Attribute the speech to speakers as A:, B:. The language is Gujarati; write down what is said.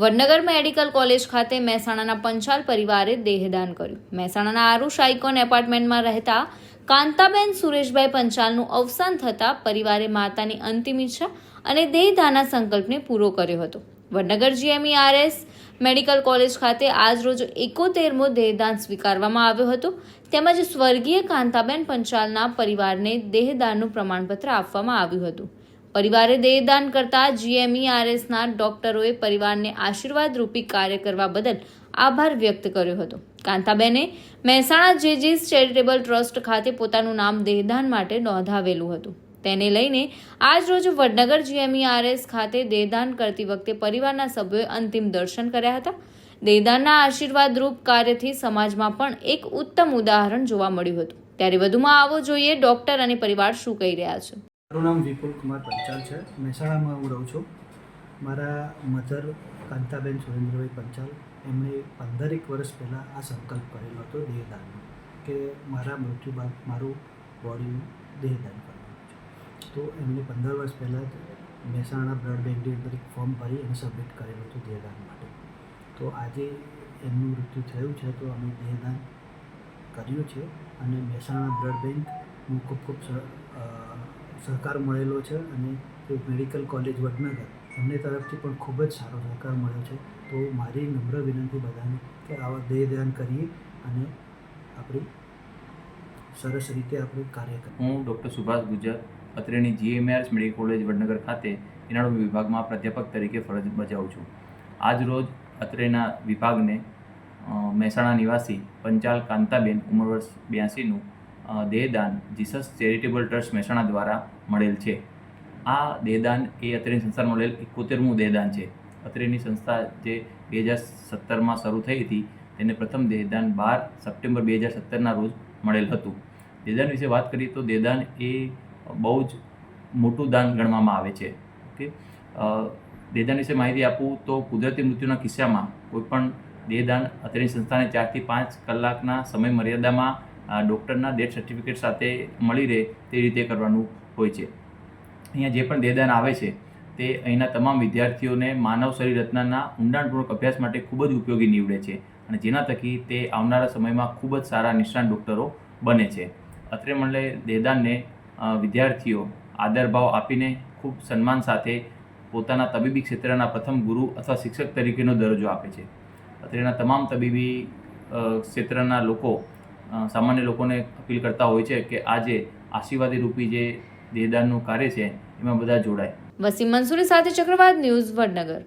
A: વડનગર મેડિકલ કોલેજ ખાતે મહેસાણાના પંચાલ પરિવારે દેહદાન કર્યું. મહેસાણાના આરુષ આઇકોન એપાર્ટમેન્ટમાં રહેતા કાંતાબેન સુરેશભાઈ પંચાલનું અવસાન થતાં પરિવારે માતાની અંતિમ ઈચ્છા અને દેહદાનના સંકલ્પને પૂરો કર્યો હતો. વડનગર જીએમઈઆરએસ મેડિકલ કોલેજ ખાતે આજ રોજ એકોતેરમો દેહદાન સ્વીકારવામાં આવ્યો હતો. તેમજ સ્વર્ગીય કાંતાબેન પંચાલના પરિવારને દેહદાનનું પ્રમાણપત્ર આપવામાં આવ્યું હતું. પરિવારે દેહદાન કરતા જીએમઈઆરએસના ડોક્ટરોએ પરિવારને આશીર્વાદરૂપી કાર્ય કરવા બદલ આભાર વ્યક્ત કર્યો હતો. કાંતાબેને મહેસાણા જેજીસ ચેરિટેબલ ટ્રસ્ટ ખાતે પોતાનું નામ દેહદાન માટે નોંધાવેલું હતું. તેને લઈને આજ રોજ વડનગર જીએમઈઆરએસ ખાતે દેહદાન કરતી વખતે પરિવારના સભ્યોએ અંતિમ દર્શન કર્યા હતા. દેહદાનના આશીર્વાદરૂપ કાર્યથી સમાજમાં પણ એક ઉત્તમ ઉદાહરણ જોવા મળ્યું હતું. ત્યારે વધુમાં આવો જોઈએ ડોક્ટર અને પરિવાર શું કહી રહ્યા છે.
B: મારું નામ વિપુલ કુમાર પંચાલ છે. મહેસાણામાં હું રહું છું. મારા મધર કાંતાબેન સુરેન્દ્રભાઈ પંચાલ એમણે પંદરેક વર્ષ પહેલાં આ સંકલ્પ કરેલો હતો દેહદાનનો કે મારા મૃત્યુ બાદ મારું બોડી દેહદાન કરવાનું છે. તો એમણે પંદર વર્ષ પહેલાં જ મહેસાણા બ્લડ બેંકની અંદર એક ફોર્મ ભરી અને સબમિટ કરેલું હતું દેહદાન માટે. તો આજે એમનું મૃત્યુ થયું છે તો અમે દેહદાન કર્યું છે અને મહેસાણા બ્લડ બેંકનું ખૂબ ખૂબ અ, સહકાર મળેલો છે અને મેડિકલ કોલેજ વડનગર એમને તરફથી પણ ખૂબ જ સારો સહકાર મળ્યો છે. તો મારી નમ્ર વિનંતી બધાને કે આવા દેહદાન કરીએ અને આપણી સરસ રીતે આપણે કાર્ય કરીએ.
C: હું ડૉક્ટર સુભાષ ગુજર, અત્રેની જીએમઆરએસ મેડિકલ કોલેજ વડનગર ખાતે ઇનાળુ વિભાગમાં પ્રાધ્યાપક તરીકે ફરજ બજાવું છું. આજ રોજ અત્રેના વિભાગને મહેસાણા નિવાસી પંચાલ કાંતાબેન ઉંમર વર્ષ બ્યાસીનું દેહદાન જીસસ ચેરિટેબલ ટ્રસ્ટ મહેસાણા દ્વારા મળેલ છે. આ દેહદાન એ અત્રેની સંસ્થા મળેલ એકોતેરમું દેહદાન છે. અત્રેની સંસ્થા જે બે હજાર સત્તરમાં શરૂ થઈ હતી, તેને પ્રથમ દેહદાન બાર સપ્ટેમ્બર બે હજાર સત્તરના રોજ મળેલ હતું. દેદાન વિશે વાત કરીએ તો દેદાન એ બહુ જ મોટું દાન ગણવામાં આવે છે. ઓકે? દેહદાન વિશે માહિતી આપું તો કુદરતી મૃત્યુના કિસ્સામાં કોઈપણ દેહદાન અત્રેની સંસ્થાને ચારથી પાંચ કલાકના સમય મર્યાદામાં ડૉક્ટરના ડેથ સર્ટિફિકેટ સાથે મળી રહે તે રીતે કરવાનું હોય છે. અહીંયા જે પણ દેહદાન આવે છે તે અહીંના તમામ વિદ્યાર્થીઓને માનવ શરીર રચનાના ઊંડાણપૂર્વક અભ્યાસ માટે ખૂબ જ ઉપયોગી નીવડે છે અને જેના થકી તે આવનારા સમયમાં ખૂબ જ સારા નિષ્ણાત ડૉક્ટરો બને છે. અત્રે મંડળે દેહદાનને અ, વિદ્યાર્થીઓ આદરભાવ આપીને ખૂબ સન્માન સાથે પોતાના તબીબી ક્ષેત્રના પ્રથમ ગુરુ અથવા શિક્ષક તરીકેનો દરજ્જો આપે છે. અત્રેના તમામ તબીબી ક્ષેત્રના લોકો સામાન્ય લોકોને અપીલ કરતા હોય છે કે આજે આશીર્વાદી રૂપી જે દેહદાનનું કાર્ય છે, એમાં બધા જોડાય.
A: વસીમ મંસૂરી સાથે ચક્રવાત ન્યૂઝ વડનગર.